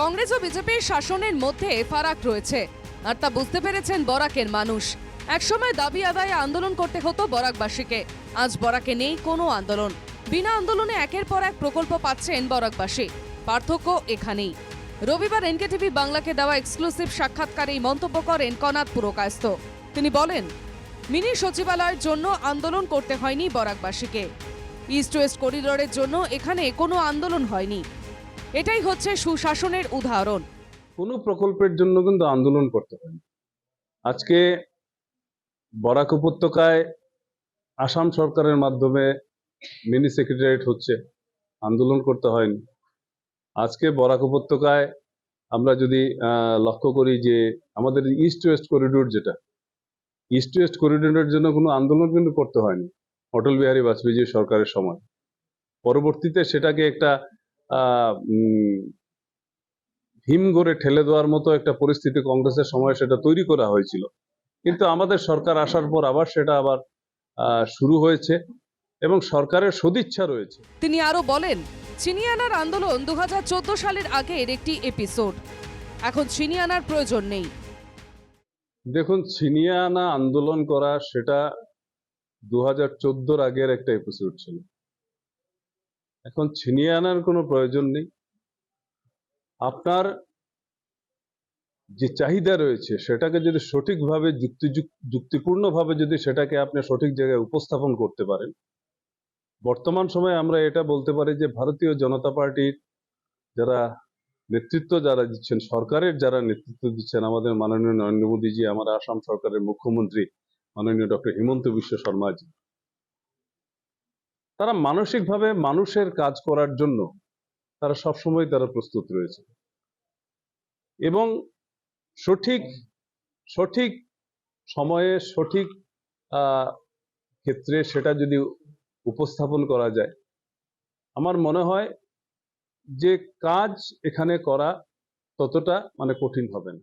কংগ্রেস ও বিজেপির শাসনের মধ্যে ফারাক রয়েছে। আর তা বুঝতে পেরেছেন বরাকের মানুষ। একসময় দাবি আদায়ে আন্দোলন করতে হতো বরাকবাসীকে। আজ বরাকে নেই কোনো আন্দোলন। বিনা আন্দোলনে একের পর এক প্রকল্প পাচ্ছেন বরাকবাসী। পার্থক্য এখানেই। রবিবার এনকেটিভি বাংলাকে দেওয়া এক্সক্লুসিভ সাক্ষাৎকারে এই মন্তব্য করেন কনাথ পুরকায়স্থ। তিনি বলেন, মিনি সচিবালয়ের জন্য আন্দোলন করতে হয়নি বরাকবাসীকে। ইস্ট ওয়েস্ট করিডোরের জন্য এখানে কোনো আন্দোলন হয়নি। এটাই হচ্ছে সুশাসনের উদাহরণ। কোনো প্রকল্পের জন্য কিন্তু আন্দোলন করতে হয়নি আজকে বরাক উপত্যকায় আসাম সরকারের মাধ্যমে মিনি সেক্রেটারিয়েট হচ্ছে, আন্দোলন করতে হয়নি। আজকে বরাক উপত্যকায় আমরা যদি লক্ষ্য করি যে আমাদের ইস্ট ওয়েস্ট করিডোর যেটা, ইস্ট ওয়েস্ট করিডোরের জন্য কোনো আন্দোলন কিন্তু করতে হয়নি। অটল বিহারী বাজপেয়ী সরকারের সময়। পরবর্তীতে সেটাকে একটা আহ, হিম করে ঠেলে দেওয়ার মতো একটা পরিস্থিতি কংগ্রেসের সময় সেটা তৈরি করা হয়েছিল। কিন্তু আমাদের সরকার আসার পর আবার সেটা আবার শুরু হয়েছে এবং সরকারের সদিচ্ছা রয়েছে। তিনি আরও বলেন চিনিয়ানার আন্দোলন দু হাজার চোদ্দ সালের আগের একটি এপিসোড এখন চিনিয়ানার প্রয়োজন নেই। দেখুন ছিনিয়ে আনা আন্দোলন করা সেটা দু হাজার চোদ্দোর আগের একটা এপিসোড ছিল। এখন ছিনিয়ে আনার কোনো প্রয়োজন নেই। আপনার যে চাহিদা রয়েছে, সেটাকে যদি সঠিকভাবে যুক্তি যুক্তিপূর্ণভাবে যদি সেটাকে আপনি সঠিক জায়গায় উপস্থাপন করতে পারেন, বর্তমান সময়ে আমরা এটা বলতে পারি যে ভারতীয় জনতা পার্টির যারা নেতৃত্ব যারা দিচ্ছেন, সরকারের যারা নেতৃত্ব দিচ্ছেন, আমাদের মাননীয় নরেন্দ্র মোদীজি, আমার আসাম সরকারের মুখ্যমন্ত্রী, মাননীয় ডক্টর হিমন্ত বিশ্ব শর্মাজি তারা মানসিকভাবে মানুষের কাজ করার জন্য তারা সবসময় তারা প্রস্তুত রয়েছে। এবং সঠিক সঠিক সময়ে সঠিক ক্ষেত্রে সেটা যদি উপস্থাপন করা যায়, আমার মনে হয় যে কাজ এখানে করা ততটা মানে কঠিন হবে না।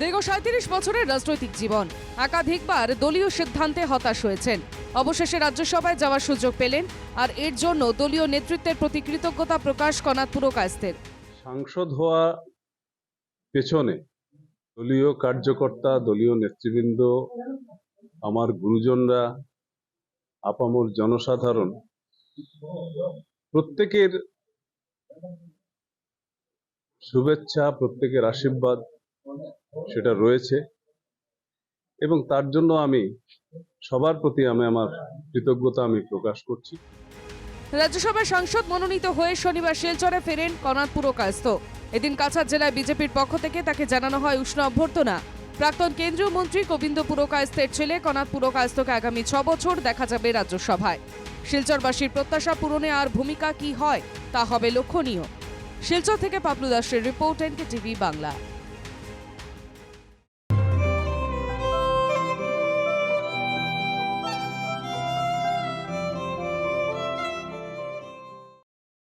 দীর্ঘ সাঁত্রিশ বছরের রাজনৈতিক জীবন। একাধিকবার দলীয় সিদ্ধান্তে হতাশ হয়েছেন। অবশেষে রাজ্যসভায় যাওয়ার সুযোগ পেলেন আর এর জন্য দলীয় নেতৃত্বের প্রতি কৃতজ্ঞতা প্রকাশ কনাথ পুরকায়স্থের। সাংসদ হওয়া পেছনে দলীয় কার্যকর্তা, দলীয় নেতৃবৃন্দ, আমার গুরুজনরা, আপামর জনসাধারণ, প্রত্যেকের শুভেচ্ছা, প্রত্যেকের আশীর্বাদ সেটা রয়েছে। এবং তার জন্য আমি, সবার প্রতি আমি আমার কৃতজ্ঞতা আমি প্রকাশ করছি। রাজ্যসভার সাংসদ মনোনীত হয়ে শনিবার শিলচরে ফেরেন কনাথ পুরকায়স্থ। এদিন কাছাড় জেলায় বিজেপির পক্ষ থেকে তাকে জানানো হয় উষ্ণ অভ্যর্থনা। প্রাক্তন কেন্দ্রীয় মন্ত্রী গোবিন্দ পুরকায়স্থের ছেলে কনাথ পুরকায়স্থকে আগামী ছ বছর দেখা যাবে রাজ্যসভায়। শিলচরবাসীর প্রত্যাশা পূরণে আর ভূমিকা কি হয়, তা হবে লক্ষণীয়। শিলচর থেকে পাপলু দাসের রিপোর্ট এনকে টিভি বাংলা।